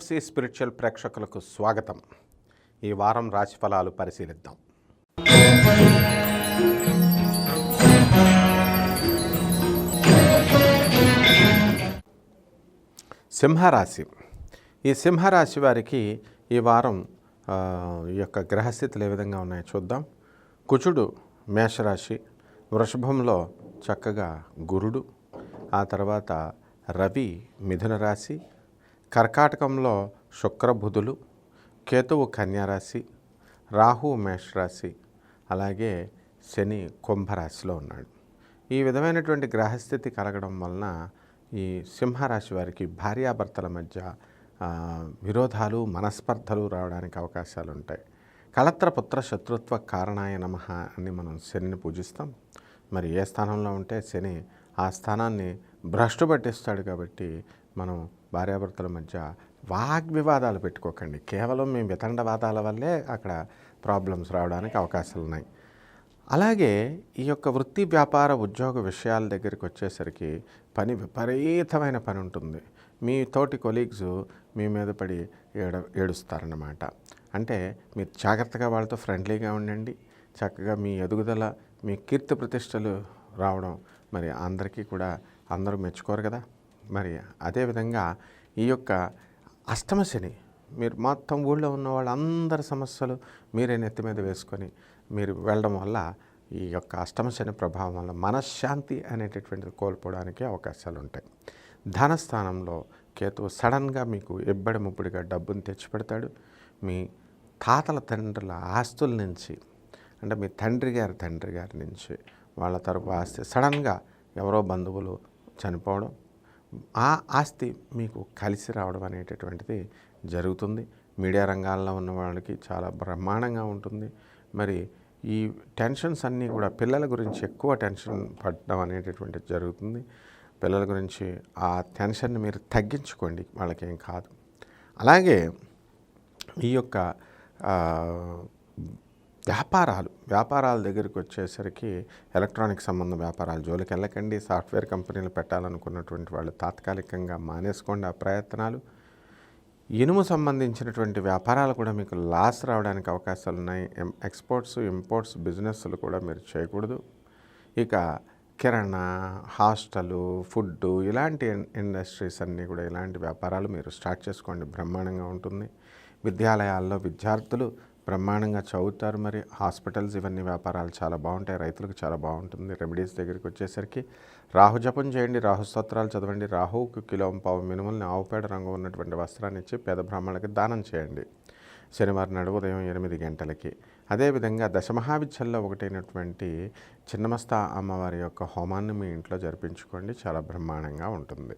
SSC spiritual ప్రేక్షకులకు స్వాగతం. ఈ వారం రాశి ఫలాలు పరిశీలిద్దాం. సింహరాశి. ఈ సింహరాశి వారికి ఈ వారం ఈ యొక్క గ్రహస్థితులు ఏ విధంగా ఉన్నాయో చూద్దాం. కుచుడు మేషరాశి. వృషభంలో చక్కగా గురుడు. ఆ తర్వాత రవి మిథున రాశి కర్కాటకంలో శుక్రబుధులు కేతువు కన్యారాశి రాహు మేషరాశి అలాగే శని కుంభరాశిలో ఉన్నాడు. ఈ విధమైనటువంటి గ్రహస్థితి కలగడం వలన ఈ సింహరాశి వారికి భార్యాభర్తల మధ్య విరోధాలు మనస్పర్ధలు రావడానికి అవకాశాలు ఉంటాయి. కలత్రపుత్ర శత్రుత్వ కారణాయ నమ అని మనం శనిని పూజిస్తాం. మరి ఏ స్థానంలో ఉంటే శని ఆ స్థానాన్ని భ్రష్టు పట్టిస్తాడు కాబట్టి మనం భార్యాభర్తల మధ్య వాగ్వివాదాలు పెట్టుకోకండి. కేవలం మీ వితండవాదాల వల్లే అక్కడ ప్రాబ్లమ్స్ రావడానికి అవకాశాలు ఉన్నాయి. అలాగే ఈ యొక్క వృత్తి వ్యాపార ఉద్యోగ విషయాల దగ్గరికి వచ్చేసరికి పని విపరీతమైన పని ఉంటుంది. మీ తోటి కొలీగ్స్ మీ మీద పడి ఏడ ఏడుస్తారన్నమాట. అంటే మీరు జాగ్రత్తగా వాళ్ళతో ఫ్రెండ్లీగా ఉండండి. చక్కగా మీ ఎదుగుదల మీ కీర్తి ప్రతిష్టలు రావడం మరి అందరికీ కూడా అందరూ మెచ్చుకోరు కదా. మరి అదేవిధంగా ఈ యొక్క అష్టమ శని మీరు మొత్తం ఊళ్ళో ఉన్న వాళ్ళందరి సమస్యలు మీరే నెత్తి మీద వేసుకొని మీరు వెళ్ళడం వల్ల ఈ యొక్క అష్టమ శని ప్రభావం వల్ల మనశ్శాంతి అనేటటువంటిది కోల్పోవడానికి అవకాశాలు ఉంటాయి ధనస్థానంలో కేతువు సడన్గా మీకు ఇబ్బడి ముబ్బడిగా డబ్బుని తెచ్చిపెడతాడు. మీ తాతల తండ్రుల ఆస్తుల నుంచి అంటే మీ తండ్రి గారి తండ్రి గారి నుంచి వాళ్ళ తరపు ఆస్తి సడన్గా ఎవరో బంధువులు చనిపోవడం ఆ ఆస్తి మీకు కలిసి రావడం అనేటటువంటిది జరుగుతుంది. మీడియా రంగాల్లో ఉన్న వాళ్ళకి చాలా బ్రహ్మాండంగా ఉంటుంది. మరి ఈ టెన్షన్స్ అన్నీ కూడా పిల్లల గురించి ఎక్కువ టెన్షన్ పడడం అనేటటువంటిది జరుగుతుంది. పిల్లల గురించి ఆ టెన్షన్ని మీరు తగ్గించుకోండి వాళ్ళకేం కాదు. అలాగే ఈ యొక్క వ్యాపారాలు వ్యాపారాల దగ్గరికి వచ్చేసరికి ఎలక్ట్రానిక్ సంబంధం వ్యాపారాలు జోలికి వెళ్ళకండి సాఫ్ట్వేర్ కంపెనీలు పెట్టాలనుకున్నటువంటి వాళ్ళు తాత్కాలికంగా మానేసుకోండి ఆ ప్రయత్నాలు. ఇనుము సంబంధించినటువంటి వ్యాపారాలు కూడా మీకు లాస్ రావడానికి అవకాశాలు ఉన్నాయి. ఎం- ఎక్స్పోర్ట్స్ ఇంపోర్ట్స్ బిజినెస్లు కూడా మీరు చేయకూడదు. ఇక కిరాణా హాస్టలు ఫుడ్ ఇలాంటి ఇండస్ట్రీస్ అన్నీ కూడా ఇలాంటి వ్యాపారాలు మీరు స్టార్ట్ చేసుకోండి. బ్రహ్మాండంగా ఉంటుంది. విద్యాలయాల్లో విద్యార్థులు బ్రహ్మాండంగా చదువుతారు మరి. హాస్పిటల్స్ ఇవన్నీ వ్యాపారాలు చాలా బాగుంటాయి. రైతులకు చాలా బాగుంటుంది. రెమెడీస్ దగ్గరికి వచ్చేసరికి రాహు జపం చేయండి రాహు స్తోత్రాలు చదవండి రాహుకు కిలో పావు మినుములని ఆవుపేడ రంగు ఉన్నటువంటి వస్త్రాన్ని ఇచ్చి పేద బ్రాహ్మణులకి దానం చేయండి. శనివారం నడు ఉదయం ఎనిమిది గంటలకి. అదేవిధంగా దశమహావిద్యల్లో ఒకటైనటువంటి చిన్నమస్తా అమ్మవారి యొక్క హోమాన్ని మీ ఇంట్లో జరిపించుకోండి. చాలా బ్రహ్మాండంగా ఉంటుంది.